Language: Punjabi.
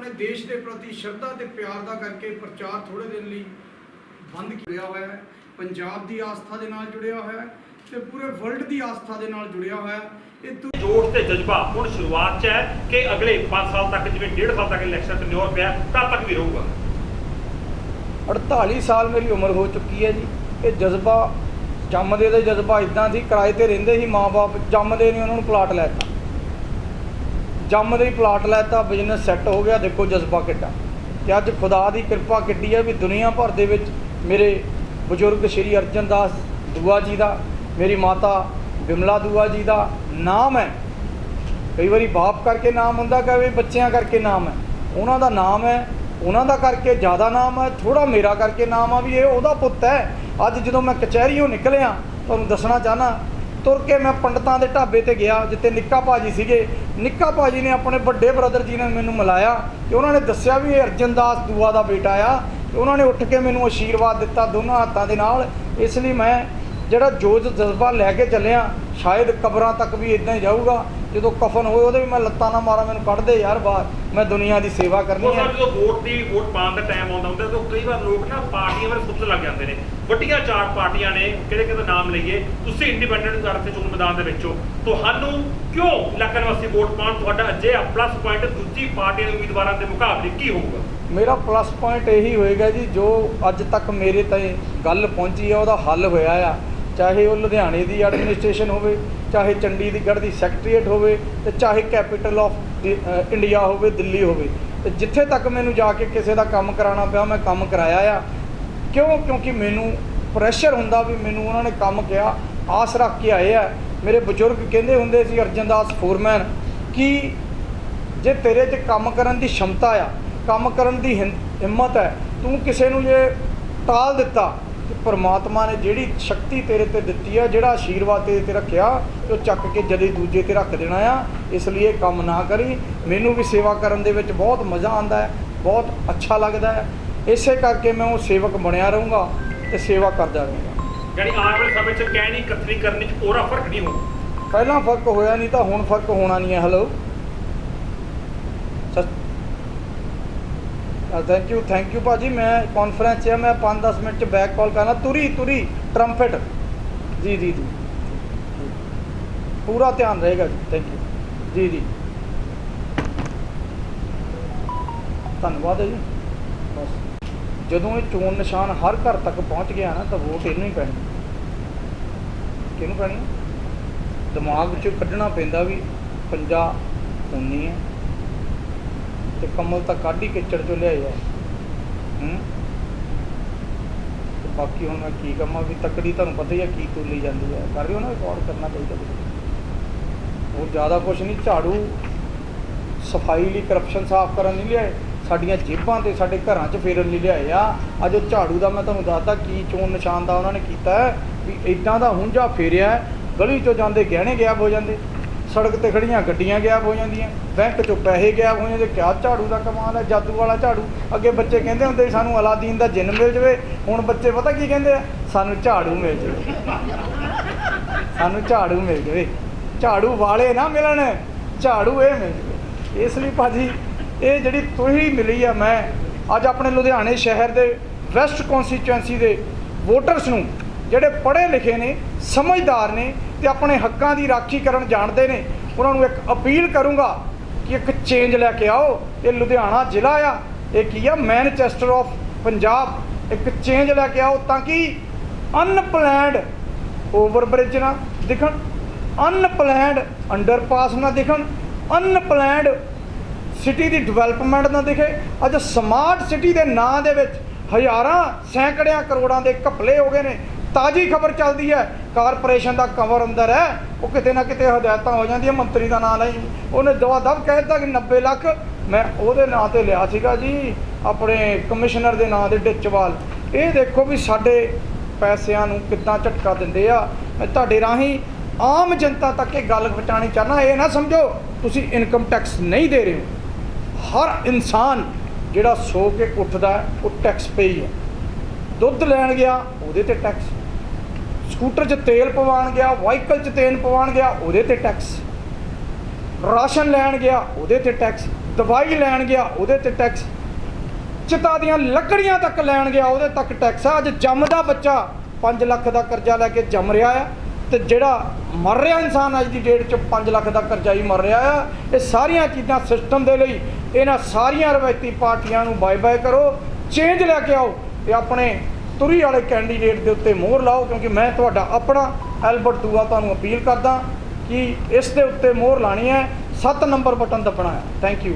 ਆਪਣੇ ਦੇਸ਼ ਦੇ ਪ੍ਰਤੀ ਸ਼ਰਧਾ ਤੇ ਪਿਆਰ ਦਾ ਕਰਕੇ ਪ੍ਰਚਾਰ ਥੋੜੇ ਦਿਨ ਲਈ ਬੰਦ ਕੀਤਾ ਹੋਇਆ ਹੈ। ਪੰਜਾਬ ਦੀ ਆਸਥਾ ਦੇ ਨਾਲ ਜੁੜਿਆ ਹੋਇਆ ਹੈ ਤੇ ਪੂਰੇ ਵਰਲਡ ਦੀ ਆਸਥਾ ਦੇ ਨਾਲ ਜੁੜਿਆ ਹੋਇਆ ਹੈ। ਇਹ ਤੋਂ ਜੋਸ਼ ਤੇ ਜਜ਼ਬਾ ਹੁਣ ਸ਼ੁਰੂਆਤ 'ਚ ਹੈ ਕਿ ਅਗਲੇ 5 ਸਾਲ ਤੱਕ ਜਿਵੇਂ 1.5 ਸਾਲ ਤੱਕ ਇਲੈਕਸ਼ਨ ਤੇ ਨਿਓਰ ਪਿਆ ਤਦ ਤੱਕ ਵੀ ਰਹੂਗਾ। 48 ਸਾਲ ਮੇਰੀ ਉਮਰ ਹੋ ਚੁੱਕੀ ਹੈ ਜੀ। ਇਹ ਜਜ਼ਬਾ ਜੰਮਦੇ ਦਾ ਜਜ਼ਬਾ ਇਦਾਂ ਸੀ ਕਿਰਾਏ ਤੇ ਰਹਿੰਦੇ ਸੀ ਮਾਪੇ ਜੰਮਦੇ ਨਹੀਂ ਉਹਨਾਂ ਨੂੰ ਪਲਾਟ ਲੈਤਾ ਜੰਮਦੇ ਹੀ ਪਲਾਟ ਲੈਤਾ ਬਿਜ਼ਨਸ ਸੈੱਟ ਹੋ ਗਿਆ, ਦੇਖੋ ਜਜ਼ਬਾ ਕਿੱਡਾ। ਤੇ ਅੱਜ ਖੁਦਾ ਦੀ ਕਿਰਪਾ ਕਿੱਡੀ ਹੈ ਵੀ ਦੁਨੀਆ ਭਰ ਦੇ ਵਿੱਚ ਮੇਰੇ ਬਜ਼ੁਰਗ ਸ਼੍ਰੀ ਅਰਜਨ ਦਾਸ ਦੁਆ ਜੀ ਦਾ, ਮੇਰੀ ਮਾਤਾ ਬਿਮਲਾ ਦੁਆ ਜੀ ਦਾ ਨਾਮ ਹੈ। ਕਈ ਵਾਰੀ ਬਾਪ ਕਰਕੇ ਨਾਮ ਹੁੰਦਾ, ਕਈ ਵਾਰੀ ਬੱਚਿਆਂ ਕਰਕੇ ਨਾਮ ਹੈ। ਉਹਨਾਂ ਦਾ ਨਾਮ ਹੈ, ਉਹਨਾਂ ਦਾ ਕਰਕੇ ਜ਼ਿਆਦਾ ਨਾਮ ਹੈ ਥੋੜਾ ਮੇਰਾ ਕਰਕੇ ਨਾਮ ਆ ਵੀ ਇਹ ਉਹਦਾ ਪੁੱਤ ਹੈ। ਅੱਜ ਜਦੋਂ ਮੈਂ ਕਚਹਿਰੀਓਂ ਨਿਕਲਿਆ, ਤੁਹਾਨੂੰ ਦੱਸਣਾ ਚਾਹਨਾ ਤੁਰ ਕੇ ਮੈਂ ਪੰਡਤਾਂ ਦੇ ਢਾਬੇ ਤੇ ਗਿਆ, ਜਿੱਥੇ ਨਿੱਕਾ ਭਾਜੀ ਸੀਗੇ। ਨਿੱਕਾ ਭਾਜੀ ਨੇ ਆਪਣੇ ਵੱਡੇ ਬ੍ਰਦਰ ਜੀ ਨੇ ਮੈਨੂੰ ਮਿਲਾਇਆ ਤੇ ਉਹਨਾਂ ਨੇ ਦੱਸਿਆ ਵੀ ਇਹ ਅਰਜਨ ਦਾਸ ਦੂਆ ਦਾ ਬੇਟਾ ਆ ਤੇ ਉਹਨਾਂ ਨੇ ਉੱਠ ਕੇ ਮੈਨੂੰ ਆਸ਼ੀਰਵਾਦ ਦਿੱਤਾ ਦੋਨਾਂ ਹੱਥਾਂ ਦੇ ਨਾਲ। ਇਸ ਲਈ ਮੈਂ ਜਿਹੜਾ ਜੋਜ ਜਜ਼ਬਾ ਲੈ ਕੇ ਚੱਲਿਆ ਸ਼ਾਇਦ ਕਬਰਾਂ ਤੱਕ ਵੀ ਇਦਾਂ ਹੀ ਜਾਊਗਾ। ਜਦੋਂ ਕਫਨ ਹੋਏ ਉਹਦੇ ਵੀ ਮੈਂ ਲੱਤਾਂ ਨਾ ਮਾਰਾਂ ਮੈਨੂੰ ਕੱਢ ਦੇ ਯਾਰ ਬਾਹਰ। ਮੈਂ ਦੁਨੀਆ ਦੀ ਸੇਵਾ ਕਰਨੀ ਹੈ। ਜਦੋਂ ਵੋਟ ਦੀ ਵੋਟ ਪਾਉਣ ਦਾ ਟਾਈਮ ਆਉਂਦਾ ਹੁੰਦਾ ਤਾਂ ਕਈ ਵਾਰ ਲੋਕ ਨਾ ਪਾਰਟੀਆਂ ਬਾਰੇ ਸੋਚਣ ਲੱਗ ਜਾਂਦੇ ਨੇ। ਵੱਡੀਆਂ ਚਾਰ ਪਾਰਟੀਆਂ ਨੇ ਕਿਹੜੇ ਕਿਹਦੇ ਨਾਮ ਲਈਏ ਤੁਸੀਂ ਇੰਡੀਪੈਂਡੈਂਟ ਕਰਦੇ ਚੋਣ ਮੈਦਾਨ ਦੇ ਵਿੱਚੋਂ ਤੁਹਾਨੂੰ ਕਿਉਂ ਇਲਾਕਾ ਨਿਵਾਸੀ ਵੋਟ ਪਾਉਣ? ਤੁਹਾਡਾ ਅਜਿਹਾ ਪਲੱਸ ਪੁਆਇੰਟ ਦੂਜੀ ਪਾਰਟੀ ਦੇ ਉਮੀਦਵਾਰਾਂ ਦੇ ਮੁਕਾਬਲੇ ਕੀ ਹੋਊਗਾ? ਮੇਰਾ ਪਲੱਸ ਪੁਆਇੰਟ ਇਹੀ ਹੋਏਗਾ ਜੀ ਜੋ ਅੱਜ ਤੱਕ ਮੇਰੇ ਤਾਈਂ ਗੱਲ ਪਹੁੰਚੀ ਹੈ ਉਹਦਾ ਹੱਲ ਹੋਇਆ ਆ। ਚਾਹੇ ਉਹ ਲੁਧਿਆਣੇ ਦੀ ਐਡਮਿਨਿਸਟ੍ਰੇਸ਼ਨ ਹੋਵੇ, ਚਾਹੇ ਚੰਡੀਗੜ੍ਹ ਦੀ ਸੈਕਟਰੀਏਟ ਹੋਵੇ ਤੇ ਚਾਹੇ ਕੈਪੀਟਲ ਆਫ ਇੰਡੀਆ ਹੋਵੇ, ਦਿੱਲੀ ਹੋਵੇ। ਤੇ ਜਿੱਥੇ ਤੱਕ ਮੈਨੂੰ ਜਾ ਕੇ ਕਿਸੇ ਦਾ ਕੰਮ ਕਰਾਉਣਾ ਪਿਆ, ਮੈਂ ਕੰਮ ਕਰਾਇਆ ਆ। ਕਿਉਂ? ਕਿਉਂਕਿ ਮੈਨੂੰ ਪ੍ਰੈਸ਼ਰ ਹੁੰਦਾ ਵੀ ਮੈਨੂੰ ਉਹਨਾਂ ਨੇ ਕੰਮ ਕਿਹਾ, ਆਸ ਰੱਖ ਕੇ ਆਏ ਆ। ਮੇਰੇ ਬਜ਼ੁਰਗ ਕਹਿੰਦੇ ਹੁੰਦੇ ਸੀ, ਅਰਜਨ ਦਾਸ ਫੋਰਮੈਨ ਕਿ ਜੇ ਤੇਰੇ 'ਚ ਕੰਮ ਕਰਨ ਦੀ ਸ਼ਮਤਾ ਆ, ਕੰਮ ਕਰਨ ਦੀ ਹਿੰ- ਹਿੰਮਤ ਹੈ ਤੂੰ ਕਿਸੇ ਨੂੰ ਜੇ ਟਾਲ ਦਿੱਤਾ ਤੇ ਪ੍ਰਮਾਤਮਾ ਨੇ ਜਿਹੜੀ ਸ਼ਕਤੀ ਤੇਰੇ ਤੇ ਦਿੱਤੀ ਆ ਜਿਹੜਾ ਆਸ਼ੀਰਵਾਦ ਤੇਰੇ ਤੇ ਰੱਖਿਆ ਉਹ ਚੱਕ ਕੇ ਜਦੇ ਦੂਜੇ ਤੇ ਰੱਖ ਦੇਣਾ ਆ ਇਸ ਲਈ ਇਹ ਕੰਮ ਨਾ ਕਰੀ। ਮੈਨੂੰ ਵੀ ਸੇਵਾ ਕਰਨ ਦੇ ਵਿੱਚ ਬਹੁਤ ਮਜ਼ਾ ਆਉਂਦਾ ਹੈ ਬਹੁਤ ਅੱਛਾ ਲੱਗਦਾ ਹੈ। ਇਸੇ ਕਰਕੇ ਮੈਂ ਉਹ ਸੇਵਕ ਬਣਿਆ ਰਹੂੰਗਾ ਤੇ ਸੇਵਾ ਕਰਦਾ ਰਹੂੰਗਾ। ਯਾਨੀ ਆਉਣ ਵਾਲੇ ਸਮੇਂ 'ਚ ਕਹਿਣੀ ਕਤਰੀ ਕਰਨ 'ਚ ਪੂਰਾ ਫ਼ਰਕ ਨਹੀਂ ਹੋਊ। ਪਹਿਲਾਂ ਫ਼ਰਕ ਹੋਇਆ ਨਹੀਂ ਤਾਂ ਹੁਣ ਫ਼ਰਕ ਹੋਣਾ ਨਹੀਂ ਹੈ hello thank you thank you ਭਾਜੀ, ਮੈਂ ਕਾਨਫਰੰਸ 'ਚ ਆ, ਮੈਂ 5-10 ਮਿੰਟ 'ਚ ਬੈਕ ਕਾਲ ਕਰਨਾ। ਤੁਰੀ ਤੁਰੀ ਟਰੰਪਟ ਜੀ ਜੀ ਜੀ। ਪੂਰਾ ਧਿਆਨ ਰਹੇਗਾ ਜੀ ਥੈਂਕ ਯੂ ਜੀ ਜੀ। ਧੰਨਵਾਦ ਹੈ ਜੀ। ਬਸ। ਜਦੋਂ ਇਹ ਚੋਣ ਨਿਸ਼ਾਨ ਹਰ ਘਰ ਤੱਕ ਪਹੁੰਚ ਗਿਆ ਨਾ, ਤਾਂ ਵੋਟ ਇਹਨੂੰ ਹੀ ਪੈਣੀ। ਕਿਹਨੂੰ ਪੈਣੀ ਦਿਮਾਗ 'ਚ ਕੱਢਣਾ ਪੈਂਦਾ ਵੀ ਪੰਜਾ ਉਨੀ ਹੈ। ਤੇ ਕਮਲ ਤਾਂ ਕੱਢ ਹੀ ਕਿਚੜ ਚੋਂ ਲਿਆਏ ਆ। ਹੂੰ? ਤੇ ਬਾਕੀ ਹੁਣ ਮੈਂ ਕੀ ਕਹਾਂ ਵੀ ਤਕੜੀ ਤੁਹਾਨੂੰ ਪਤਾ ਹੀ ਹੈ ਕੀ ਤੋਲੀ ਜਾਂਦੀ ਹੈ ਕਰ ਰਹੇ ਹੋ ਨਾ ਰਿਕਾਰਡ ਕਰਨਾ ਚਾਹੀਦਾ ਹੋਰ ਜ਼ਿਆਦਾ ਕੁਝ ਨਹੀਂ, ਝਾੜੂ, ਸਫ਼ਾਈ ਲਈ ਕਰਪਸ਼ਨ ਸਾਫ਼ ਕਰਨ ਨਹੀਂ ਲਿਆਏ। ਸਾਡੀਆਂ ਜੇਬਾਂ ਤੇ ਸਾਡੇ ਘਰਾਂ 'ਚ ਫੇਰਨ ਲਈ ਲਿਆਏ ਆ। ਅੱਜ ਉਹ ਝਾੜੂ ਦਾ ਮੈਂ ਤੁਹਾਨੂੰ ਦੱਸਦਾ ਕੀ ਚੋਣ ਨਿਸ਼ਾਨ ਦਾ ਉਹਨਾਂ ਨੇ ਕੀਤਾ ਹੈ ਵੀ ਇਦਾਂ ਦਾ ਹੁੰਝਾ ਫੇਰਿਆ ਗਲੀ 'ਚੋਂ ਜਾਂਦੇ, ਗਹਿਣੇ ਗਾਇਬ ਹੋ ਜਾਂਦੇ। ਸੜਕ ਤੇ ਖੜੀਆਂ ਗੱਡੀਆਂ ਗਾਇਬ ਹੋ ਜਾਂਦੀਆਂ, ਬੈਂਕ 'ਚੋਂ ਪੈਸੇ ਗਾਇਬ ਹੋ ਜਾਂਦੇ, ਕਿਆ ਝਾੜੂ ਦਾ ਕਮਾਲ ਹੈ, ਜਾਦੂ ਵਾਲਾ ਝਾੜੂ। ਅੱਗੇ ਬੱਚੇ ਕਹਿੰਦੇ ਹੁੰਦੇ ਸੀ, ਸਾਨੂੰ ਅਲਾਦੀਨ ਦਾ ਜਿੰਨ ਮਿਲ ਜਵੇ। ਹੁਣ ਬੱਚੇ ਪਤਾ ਕੀ ਕਹਿੰਦੇ ਆ? ਸਾਨੂੰ ਝਾੜੂ ਮਿਲ ਜਵੇ। ਸਾਨੂੰ ਝਾੜੂ ਮਿਲ ਜਵੇ। ਝਾੜੂ ਵਾਲੇ ਨਾ ਮਿਲਣ, ਝਾੜੂ ਇਹ ਮਿਲ ਜਵੇ। ਇਸ ਲਈ ਭਾਜੀ, ਇਹ ਜਿਹੜੀ ਤੁਸੀਂ ਮਿਲੀ ਆ ਮੈਂ ਅੱਜ ਆਪਣੇ ਲੁਧਿਆਣੇ ਸ਼ਹਿਰ ਦੇ ਵੈਸਟ ਕਨਸਟੀਚੁਐਂਸੀ ਦੇ ਵੋਟਰਸ ਨੂੰ, ਜਿਹੜੇ ਪੜ੍ਹੇ ਲਿਖੇ ਨੇ, ਸਮਝਦਾਰ ਨੇ ਤੇ ਆਪਣੇ ਹੱਕਾਂ ਦੀ ਰਾਖੀ ਕਰਨ ਜਾਣਦੇ ਨੇ। ਉਹਨਾਂ ਨੂੰ ਇੱਕ ਅਪੀਲ ਕਰੂੰਗਾ ਕਿ ਇੱਕ ਚੇਂਜ ਲੈ ਕੇ ਆਓ। ਇਹ ਲੁਧਿਆਣਾ ਜ਼ਿਲ੍ਹਾ ਆ। ਇਹ ਕੀ ਆ? ਮੈਨਚੈਸਟਰ ਆਫ ਪੰਜਾਬ ਇੱਕ ਚੇਂਜ ਲੈ ਕੇ ਆਓ ਤਾਂ ਕਿ ਅਨਪਲੈਨਡ ਓਵਰਬ੍ਰਿਜ ਨਾ ਦਿਖਣ ਅਨਪਲੈਨਡ ਅੰਡਰਪਾਸ ਨਾ ਦਿਖਣ ਅਨਪਲੈਨਡ ਸਿਟੀ ਦੀ ਡਿਵੈਲਪਮੈਂਟ ਨਾ ਦਿਖੇ। ਅੱਜ ਸਮਾਰਟ ਸਿਟੀ ਦੇ ਨਾਂ ਦੇ ਵਿੱਚ ਹਜ਼ਾਰਾਂ ਸੈਂਕੜਿਆਂ ਕਰੋੜਾਂ ਦੇ ਘਪਲੇ ਹੋ ਗਏ ਨੇ। ਤਾਜੀ ਖਬਰ ਚੱਲਦੀ ਹੈ। ਕਾਰਪੋਰੇਸ਼ਨ ਦਾ ਕਵਰ ਅੰਦਰ ਹੈ, ਉਹ ਕਿਤੇ ਨਾ ਕਿਤੇ ਹਦਾਇਤਾਂ ਹੋ ਜਾਂਦੀਆਂ, ਮੰਤਰੀ ਦਾ ਨਾਂ ਲਈ। ਉਹਨੇ ਦਵਾ ਦਬ ਕਹਿ ਦਿੱਤਾ ਕਿ 90 ਲੱਖ ਮੈਂ ਉਹਦੇ ਨਾਂ ਤੇ ਲਿਆ ਸੀਗਾ ਜੀ, ਆਪਣੇ ਕਮਿਸ਼ਨਰ ਦੇ ਨਾਂ ਦੇ ਡਿੱਚਵਾਲ। ਇਹ ਦੇਖੋ ਵੀ ਸਾਡੇ ਪੈਸਿਆਂ ਨੂੰ ਕਿੱਦਾਂ ਝਟਕਾ ਦਿੰਦੇ ਆ। ਮੈਂ ਤੁਹਾਡੇ ਰਾਹੀਂ ਆਮ ਜਨਤਾ ਤੱਕ ਇਹ ਗੱਲ ਪਹੁੰਚਾਉਣੀ ਚਾਹਨਾ ਇਹ ਨਾ ਸਮਝੋ, ਤੁਸੀਂ ਇਨਕਮ ਟੈਕਸ ਨਹੀਂ ਦੇ ਰਹੇ ਹੋ। ਹਰ ਇਨਸਾਨ ਜਿਹੜਾ ਸੋ ਕੇ ਉੱਠਦਾ, ਉਹ ਟੈਕਸ ਪੇਈ ਹੈ। ਦੁੱਧ ਲੈਣ ਗਿਆ, ਉਹਦੇ ਤੇ ਟੈਕਸ। ਸਕੂਟਰ 'ਚ ਤੇਲ ਪਵਾਉਣ ਗਿਆ, ਵਾਹੀਕਲ 'ਚ ਤੇਲ ਪਵਾਉਣ ਗਿਆ, ਉਹਦੇ ਤੇ ਟੈਕਸ ਰਾਸ਼ਨ ਲੈਣ ਗਿਆ, ਉਹਦੇ ਤੇ ਟੈਕਸ ਦਵਾਈ ਲੈਣ ਗਿਆ, ਉਹਦੇ ਤੇ ਟੈਕਸ ਚਿਤਾ ਦੀਆਂ ਲੱਕੜੀਆਂ ਤੱਕ ਲੈਣ ਗਿਆ, ਉਹਦੇ ਤੱਕ ਟੈਕਸ ਆ ਅੱਜ ਜੰਮਦਾ ਬੱਚਾ 5 ਲੱਖ ਦਾ ਕਰਜ਼ਾ ਲੈ ਕੇ ਜੰਮ ਰਿਹਾ ਆ ਤੇ ਜਿਹੜਾ ਮਰ ਰਿਹਾ ਇਨਸਾਨ ਅੱਜ ਦੀ ਡੇਟ 'ਚ 5 ਲੱਖ ਦਾ ਕਰਜ਼ਾ ਹੀ ਮਰ ਰਿਹਾ ਆ। ਇਹ ਸਾਰੀਆਂ ਚੀਜ਼ਾਂ ਸਿਸਟਮ ਦੇ ਲਈ ਇਹਨਾਂ ਸਾਰੀਆਂ ਰਵਾਇਤੀ ਪਾਰਟੀਆਂ ਨੂੰ ਬਾਏ ਬਾਏ ਕਰੋ। ਚੇਂਜ ਲੈ ਕੇ ਆਓ ਤੇ ਆਪਣੇ ਤੁਰੀ ਵਾਲੇ ਕੈਂਡੀਡੇਟ ਦੇ ਉੱਤੇ ਮੋਹਰ ਲਾਓ, ਕਿਉਂਕਿ ਮੈਂ ਤੁਹਾਡਾ ਆਪਣਾ ਐਲਬਰਟ ਦੂਆ ਤੁਹਾਨੂੰ ਅਪੀਲ ਕਰਦਾ ਕਿ ਇਸ ਦੇ ਉੱਤੇ ਮੋਹਰ ਲਾਣੀ ਹੈ 7 ਨੰਬਰ ਬਟਨ ਦਬਣਾ ਹੈ। Thank you